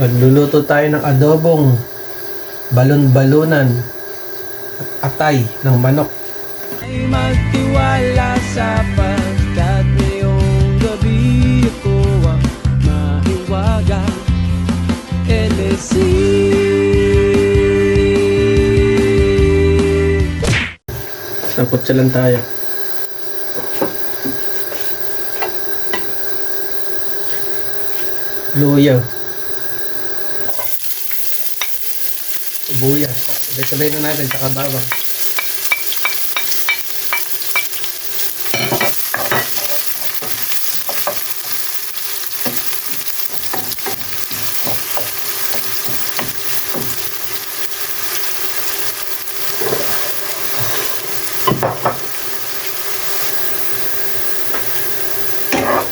Magluluto tayo ng adobong balon-balunan at atay ng manok. Ay magtiwala sapagkat ngayong gabi ako ang mahiwaga LSC Sapot lang tayo. Luya. Sibuyas. Sabay-sabay na natin, tsaka bawang.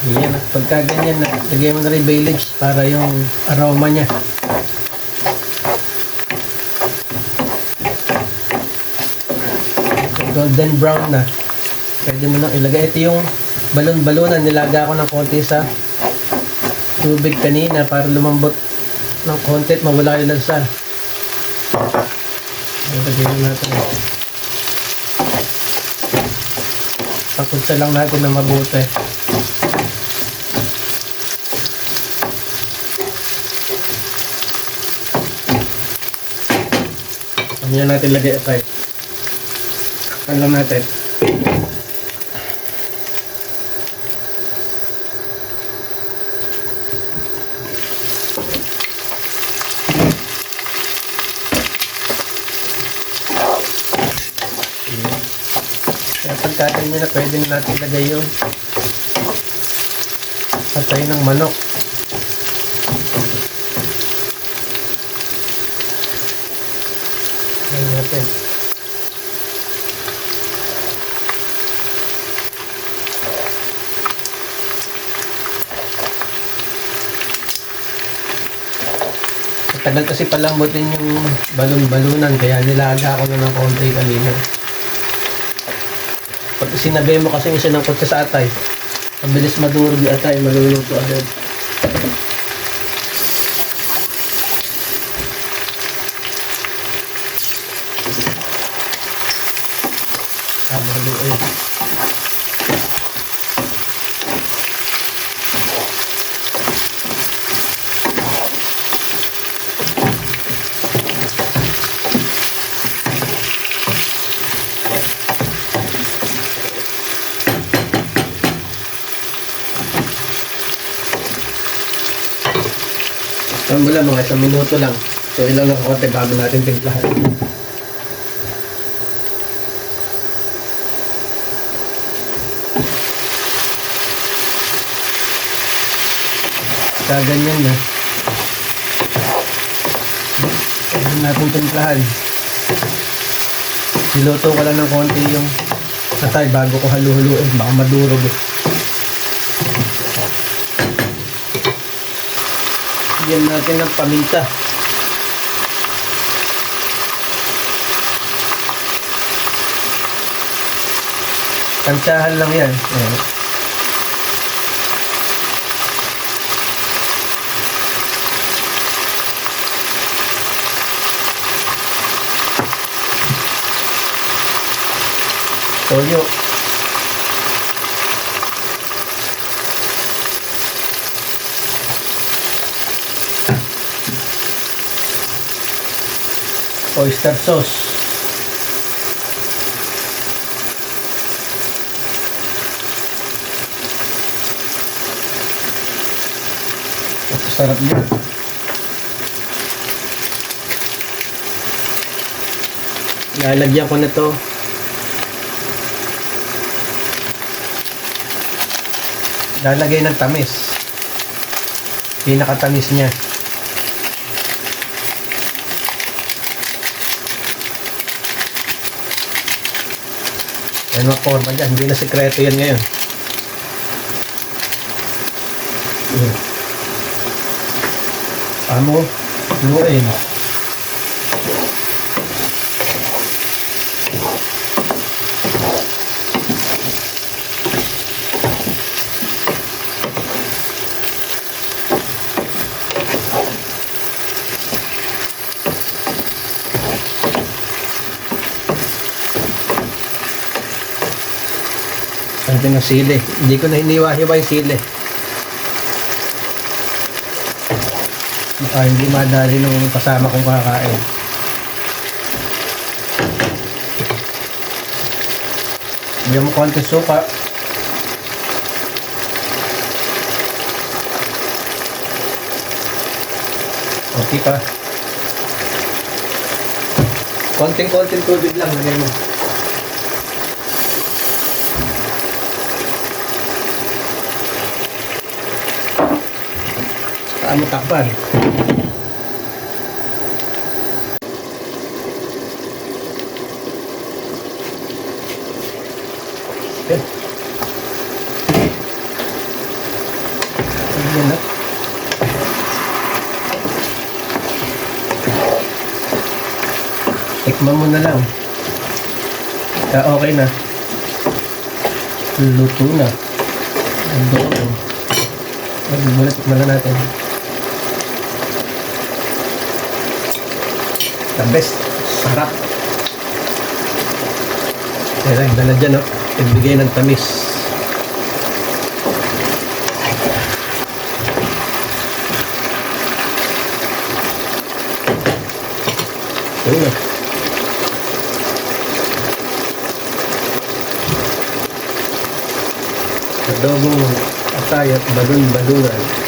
Yan, pagka ganyan lagyan mo na rin bay leaves para yung aroma niya. Golden brown na. Pwede mo nang ilagay. Ito yung balon-balunan. Nilaga ko ng konti sa tubig kanina para lumambot ng konti at mawala yung lansa. Ilagay na natin. Pakutsa lang natin na mabuti. Yan natin lagay atay? Alam natin. Pagkatin nyo na pwede na natin lagay yung atay ng manok. Ayan natin. Matagal kasi palambutin yung balon-balunan kaya nilaga ko na ng konti kanina. Pag sinabi mo kasi yung sinangkot ka sa atay, mabilis madurog yung atay, maluluto agad. Tama haluin. Saan mo lang, mga isang minuto lang. So ilang ng konti bago natin timplahan. Kaganyan na. Pwede natin timplahan. Niluto ko lang ng konti yung atay bago ko halu-haluin. Baka madurog eh. Bigyan natin ng paminta. Tansyahan lang yan. Ayan. Toyo. Oyster sauce. Sarap niya. Lalagyan ko na to lalagay ng tamis. Pinakatamis niya. Yan mga forma dyan. Hindi na sekreto yan ngayon. Yan. Amo, luin. Natin ng sili. Hindi ko na hiniwa-hiwa yung sili. Baka hindi madali nung kasama kong kakain. Bigyan mo konti suka. Okay pa. Konting-konting tubig lang lagay mo. Saka mo takpan. Yan. Yan na. Tikman mo na lang. Kaya okay na. Luto na. Ko. Lagi muna, tikman na natin. The best. Sarap. Kaya lang, dala dyan, no? Nagbigay ng tamis. Yun na. Adobong atay at balon-balunan.